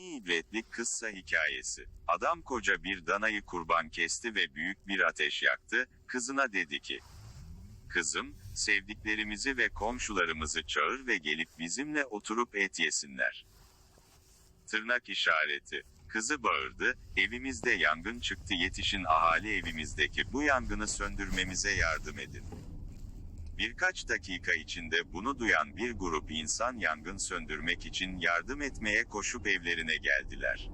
ibretlik kıssa hikayesi. Adam koca bir danayı kurban kesti ve büyük bir ateş yaktı, kızına dedi ki, Kızım, sevdiklerimizi ve komşularımızı çağır ve gelip bizimle oturup et yesinler. Tırnak işareti. Kızı bağırdı, evimizde yangın çıktı yetişin ahali evimizdeki bu yangını söndürmemize yardım edin. Birkaç dakika içinde bunu duyan bir grup insan yangın söndürmek için yardım etmeye koşup evlerine geldiler.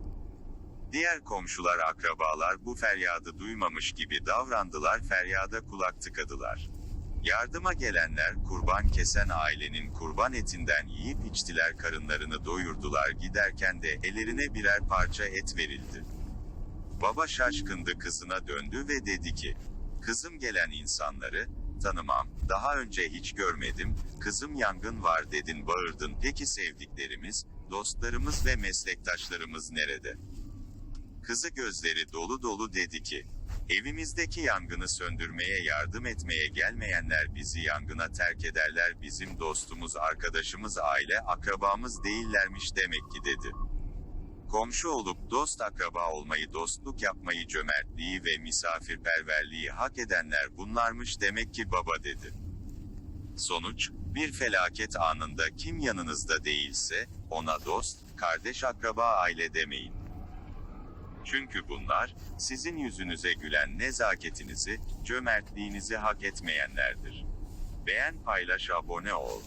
Diğer komşular akrabalar bu feryadı duymamış gibi davrandılar feryada kulak tıkadılar. Yardıma gelenler kurban kesen ailenin kurban etinden yiyip içtiler karınlarını doyurdular giderken de ellerine birer parça et verildi. Baba şaşkındı kızına döndü ve dedi ki, Kızım gelen insanları, tanımam, daha önce hiç görmedim, kızım yangın var dedin bağırdın peki sevdiklerimiz, dostlarımız ve meslektaşlarımız nerede? Kızı gözleri dolu dolu dedi ki, evimizdeki yangını söndürmeye yardım etmeye gelmeyenler bizi yangına terk ederler bizim dostumuz arkadaşımız aile akrabamız değillermiş demek ki dedi. Komşu olup dost akraba olmayı dostluk yapmayı cömertliği ve misafirperverliği hak edenler bunlarmış demek ki baba dedi. Sonuç, bir felaket anında kim yanınızda değilse, ona dost, kardeş akraba aile demeyin. Çünkü bunlar, sizin yüzünüze gülen nezaketinizi, cömertliğinizi hak etmeyenlerdir. Beğen paylaş abone ol.